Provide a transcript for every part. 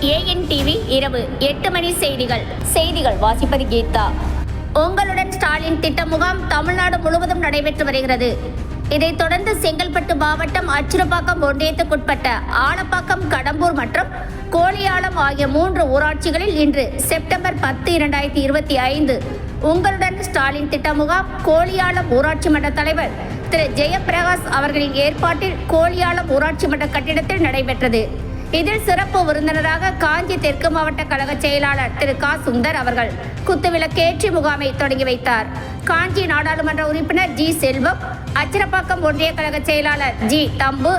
AN TV இரவு எட்டு மணி செய்திகள். செய்திகள் வாசிப்பது கீதா. உங்களுடன் ஸ்டாலின் திட்ட முகாம் தமிழ்நாடு முழுவதும் நடைபெற்று வருகிறது. இதைத் தொடர்ந்து செங்கல்பட்டு மாவட்டம் அச்சிறுபாக்கம் ஒன்றியத்துக்குட்பட்ட ஆலப்பாக்கம் கடம்பூர் மற்றும் கோழியாளம் ஆகிய மூன்று ஊராட்சிகளில் இன்று செப்டம்பர் பத்து இரண்டாயிரத்தி இருபத்தி ஐந்து உங்களுடன் ஸ்டாலின் திட்ட முகாம் கோழியாளம் ஊராட்சி மன்ற தலைவர் திரு. ஜெயபிரகாஷ் அவர்களின் ஏற்பாட்டில் கோலியாளம் ஊராட்சி மன்ற கட்டிடத்தில் நடைபெற்றது. இதில் சிறப்பு விருந்தினராக காஞ்சி தெற்கு மாவட்ட கழக செயலாளர் திரு கா. சுந்தர் அவர்கள் குத்துவிளக்கேற்றி முகாமை தொடங்கி வைத்தார். காஞ்சி நாடாளுமன்ற உறுப்பினர் ஜி. செல்வம் அச்சிரப்பாக்கம் ஒன்றிய கழக செயலாளர் ஜி. தம்பு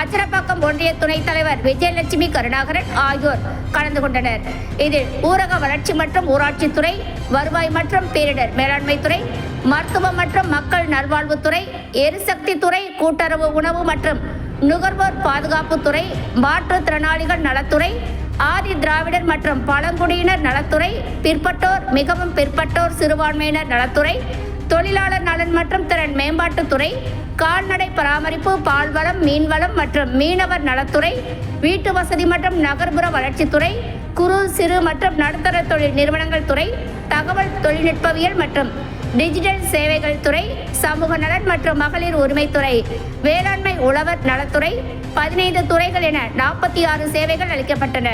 அச்சரப்பாக்கம் ஒன்றிய துணைத் தலைவர் விஜயலட்சுமி கருணாகரன் ஆகியோர் கலந்து கொண்டனர். இதில் ஊரக வளர்ச்சி மற்றும் ஊராட்சித்துறை வருவாய் மற்றும் பேரிடர் மேலாண்மைத்துறை மருத்துவம் மற்றும் மக்கள் நல்வாழ்வுத்துறை எரிசக்தி துறை கூட்டுறவு உணவு மற்றும் நுகர்வோர் பாதுகாப்புத்துறை மாற்றுத்திறனாளிகள் நலத்துறை ஆதி திராவிடர் மற்றும் பழங்குடியினர் நலத்துறை பிற்பட்டோர் மிகவும் பிற்பட்டோர் சிறுபான்மையினர் நலத்துறை தொழிலாளர் நலன் மற்றும் திறன் மேம்பாட்டுத்துறை கால்நடை பராமரிப்பு பால்வளம் மீன்வளம் மற்றும் மீனவர் நலத்துறை வீட்டு வசதி மற்றும் நகர்ப்புற வளர்ச்சித்துறை குறு சிறு மற்றும் நடுத்தர தொழில் நிறுவனங்கள் துறை தகவல் தொழில்நுட்பவியல் மற்றும் டிஜிட்டல் சேவைகள் துறை சமூக நலன் மற்றும் மகளிர் உரிமைத்துறை வேளாண்மை உழவர் நலத்துறை பதினைந்து துறைகள் என நாற்பத்தி ஆறு சேவைகள் அளிக்கப்பட்டன.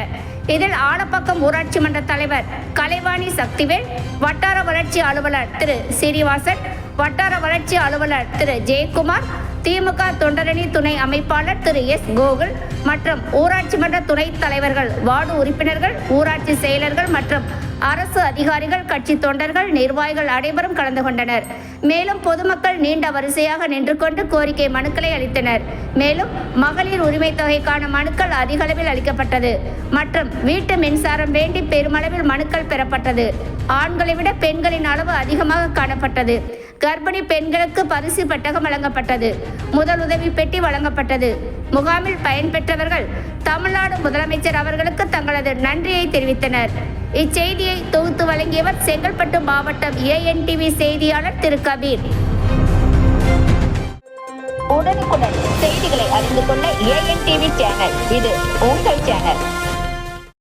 இதில் ஆலப்பக்கம் ஊராட்சி மன்ற தலைவர் கலைவாணி சக்திவேல் வட்டார வளர்ச்சி அலுவலர் திரு சீனிவாசன் வட்டார வளர்ச்சி அலுவலர் திரு ஜெயக்குமார் திமுக தொண்டரணி துணை அமைப்பாளர் திரு எஸ் கோகுல் மற்றும் ஊராட்சி மன்ற துணைத் தலைவர்கள் வார்டு உறுப்பினர்கள் ஊராட்சி செயலர்கள் மற்றும் அரசு அதிகாரிகள் கட்சி தொண்டர்கள் நிர்வாகிகள் அனைவரும் கலந்து கொண்டனர். மேலும் பொதுமக்கள் நீண்ட வரிசையாக நின்று கொண்டு கோரிக்கை மனுக்களை அளித்தனர். மேலும் மகளிர் உரிமை தொகைக்கான மனுக்கள் அதிகளவில் அளிக்கப்பட்டது மற்றும் வீட்டு மின்சாரம் வேண்டி பெருமளவில் மனுக்கள் பெறப்பட்டது. ஆண்களை விட பெண்களின் அளவு அதிகமாக காணப்பட்டது. கர்ப்பிணி பெண்களுக்கு பரிசு பெட்டகம் வழங்கப்பட்டது. முதல் உதவி பெட்டி வழங்கப்பட்டது. முகாமில் பயன்பெற்றவர்கள் தமிழ்நாடு முதலமைச்சர் அவர்களுக்கு தங்களது நன்றியை தெரிவித்தனர். இச்செய்தியை தொகுத்து வழங்கியவர் செங்கல்பட்டு மாவட்டம் ஏஎன்டிவி செய்தியாளர் திரு. கபீர். உடனுக்குடன் செய்திகளை அறிந்து கொள்ள ஏஎன்டிவி சேனல். இது உங்கள் சேனல்.